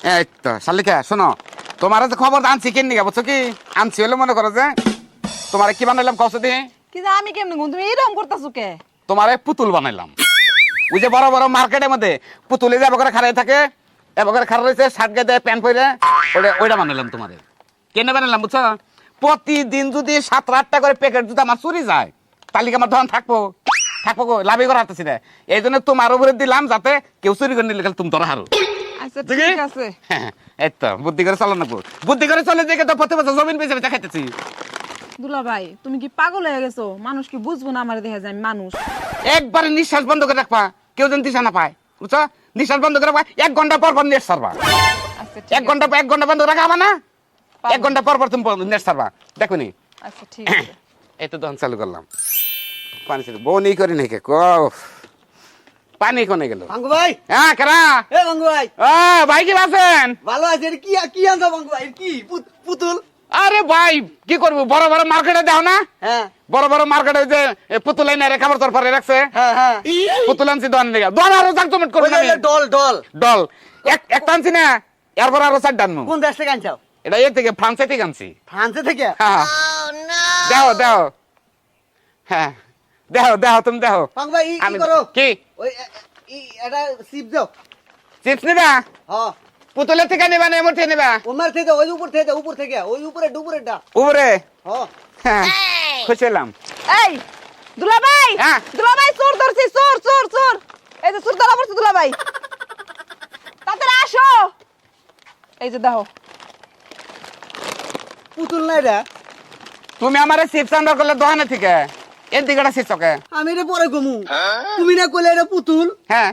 এই তো শালিকা শোনো তোমার যে খবর আনছি কেন নিগা বুঝছ কি? আনছি হলে মনে করো যে তোমার কি বানাইলাম কষ্ট দিয়ে কিন্তু আমি কেমনে গুন তুমি এরকম করতেছো কে? তোমার পুতুল বানাইলাম। ওই যে বড় বড় মার্কেটের মধ্যে পুতুলে যে এবার খারাই থাকে এবার খারাপ রয়েছে শার্ট গায়ে দেয় প্যান্ট পরে ওটা ওইটা বানাইলাম তোমার। কেন বানাইলাম বুঝছ? প্রতিদিন যদি সাত আটটা করে প্যাকেট যদি আমার চুরি যায় তালিকা আমার ধন থাকব? থাকব লাভই করা না এই জন্য তোমার উপরে দিলাম যাতে কেউ চুরি করে নিলে তুমি ধরা হারো। আচ্ছা ঠিক ঠিক আছে। হ্যাঁ, এই তো বুদ্ধি করে চালানো বুদ্ধি করে চলে দেখে তো প্রতি বছর জমিন বেঁচে বেঁচে খাইতেছি। দুলা ভাই তুমি কি পাগল হয়ে গেছো? মানুষ কি বুঝব না আমার দেখা যায় মানুষ? একবারে নিঃশ্বাস বন্ধ করে রাখবা কেউ যেন দিশা না পায়। বুঝছ? নিঃশ্বাস বন্ধ করে রাখবা এক ঘণ্টা পর পর নেট সারবা আচ্ছা এক ঘণ্টা এক ঘণ্টা বন্ধ রাখাবা না? এক ঘণ্টা পর পর তুমি নেট সারবা দেখো নি। আচ্ছা ঠিক আছে। এই তো দহন চালু করলাম। পানি ছিল বনি করি নাকি? ক পানি কোনে গেল? ভাই। হ্যাঁ কেরা? এ ভাই। ও ভাই কি আছেন? ভালো আছে এটা কি কি আনছো ভাই? কি? পুতুল? আরে ভাই কি করব? বড় বড় মার্কেটে দাও না? হ্যাঁ। বড় বড় মার্কেটে যে পুতুল এনে রেখা তোর পরে রাখছে? হ্যাঁ হ্যাঁ। পুতুল আনছি দোকান থেকে দোকান আরও জাকজমট করব ডল ডল। ডল। এক আনছি না? এরপর আরও চার ডানমু কোন দেশ থেকে আনছো এটা এর থেকে ফ্রান্সে থেকে আনছি। ফ্রান্সে থেকে? দেও দেও। হ্যাঁ। দেও দেও তুমি দেও। বাঙ্গু ভাই কি আমি করো। কি? ওই এটা সিপ দাও। চিপস নিবা? হ্যাঁ। পুতুলের থেকে নিবা না এমন থেকে নিবা? ওমার থেকে ওই উপর থেকে উপর থেকে ওই উপরে হ্যাঁ। হ্যাঁ খুশি হলাম। এই দুলা ভাই হ্যাঁ। দুলা ভাই চোর ধরছি চোর চোর চোর। এই যে চোর ধরা পড়ছে দুলা ভাই তাড়াতাড়ি আসো। এই যে দেখো। পুতুল না এটা? তুমি আমার চিপস আনবার করলে দোকানে থেকে? এর দিকে একটা চিপস আমি এটা পরে কমু তুমি না কইলে এটা পুতুল? হ্যাঁ।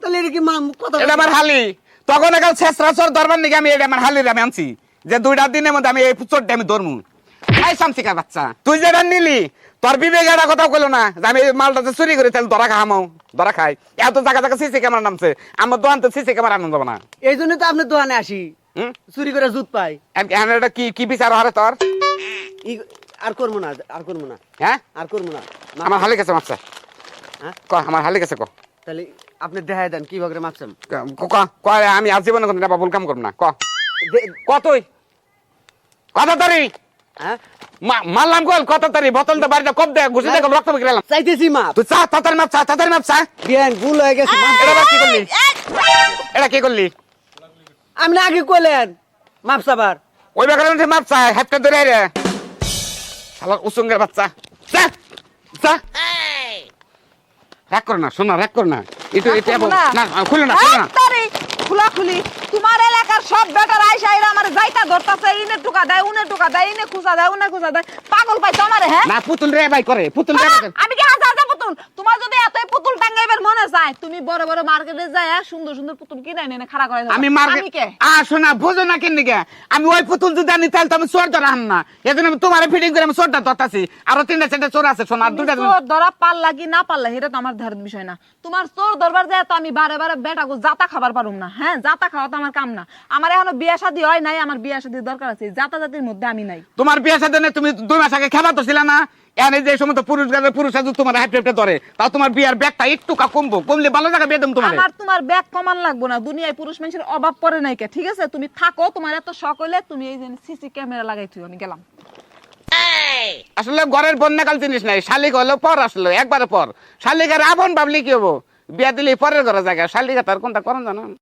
তাহলে এটা কি মাম কথা এটা আমার হালি। তখন একাল শেষরা চোর ধরবার নাকি আমি এটা আমার হালির আমি আনছি। যে দুইটা দিনের মধ্যে আমি এই চোরটা আমি ধরমু। খাই শান্তিকা বাচ্চা তুই যেটা নিলি তোর বিবেক এটা কথা কইলো না। যে আমি এই মালটা যে চুরি করি তাহলে ধরা খামাও ধরা খাই। এত জায়গা জায়গা সিসি ক্যামেরা নামছে। আমার দোকান তো সিসি ক্যামেরা আনন্দ না। এই জন্য তো আপনার দোকানে আসি। হুম? চুরি করে জুত পাই। এটা কি কি বিচার হারে তোর? ই- আর করব না আর করব না। হ্যাঁ? আর করব না। মা- আমার হালি গেছে মাপসা হ্যাঁ? ক আমার হালি গেছে ক। তাহলে আপনি দেখাই দেন ক- ক ক আমি আজীবনে কোনো ভুল কাম করব না ক। দে- ক তুই? কত তারি হ্যাঁ? মারলাম কল কত তারি বোতল তো বাড়িতে কব দে ঘুষি দে রক্ত বিক্রি চাইতেছি মাপ। তুই চা তাড়াতাড়ি মাপ চা তাড়াতাড়ি মাপ চা। বিয়ান ভুল হয়ে গেছে। এটা কি করলি? এটা কি করলি? আপনি আগে কইলেন মাপ সাবার ওই বেকার মাপ চা হাতটা ধরে রে। শালা উসঙ্গের বাচ্চা। যা যা। রাগ করো না শোনা রাগ করো না। এটা না? খুলে না খুলে না খোলা খুলি। তোমার এলাকার সব বেটার আইসা এরা আমার যাইতা ধরতাছে ইনে টুকা দেয় উনে টুকা দেয় ইনে খুসা দেয় উনে খুসা দেয়। পাগল পাই তোমারে হ্যাঁ? না পুতুল রে ভাই করে পুতুল রে আমি কি হাজার হাজার পুতুল? তোমার যদি টাঙ্গাইবার মনে চায় তুমি বড় বড় মার্কেটে যায় সুন্দর সুন্দর পুতুল কিনে এনে খাড়া করে আমি আমি মার্কেট কে? আ বুঝো না কেন আমি ওই পুতুল যদি আনি তাহলে তো আমি চোর ধরা আন না। এজন্য আমি তোমার ফিটিং করে আমি চোরটা ধরতাছি। আরও তিনটা চারটা চোর আছে শোনা চোর ধরা কি না এটা তো আমার বিষয় না। তোমার চোর ধরবার যায় তো আমি বারে বারে বেটা জাতা খাবার পারুম না। হ্যাঁ জাতা খাওয়া তো আমার কাম না। আমার এখনও বিয়া শাদী হয় নাই আমার বিয়া শাদীর দরকার আছে। জাতা জাতির মধ্যে আমি নাই। তোমার বিয়ে সাথে না তুমি দুই মাস আগে খেলা তো ছিল না? এনে যে সমস্ত পুরুষ গাছের পুরুষ আছে তোমার হাইট ধরে তাও তোমার বিয়ার ব্যাগটা একটু কা কমবো। কমলে ভালো জায়গা বেদম তোমার। আমার তোমার ব্যাগ কমান লাগবো না। দুনিয়ায় পুরুষ মানুষের অভাব পড়ে নাই কে ঠিক আছে? তুমি থাকো তোমার এত শখ হইলে তুমি এই যে সিসি ক্যামেরা লাগাই তুই আমি গেলাম। আসলে ঘরের বন্যাকাল জিনিস নাই শালিক হলো পর আসলো একবারে পর। শালিকার আপন ভাবলি কি হব? বিয়া দিলে পরের ঘরে জায়গা শালিকা তার কোনটা করন জানো?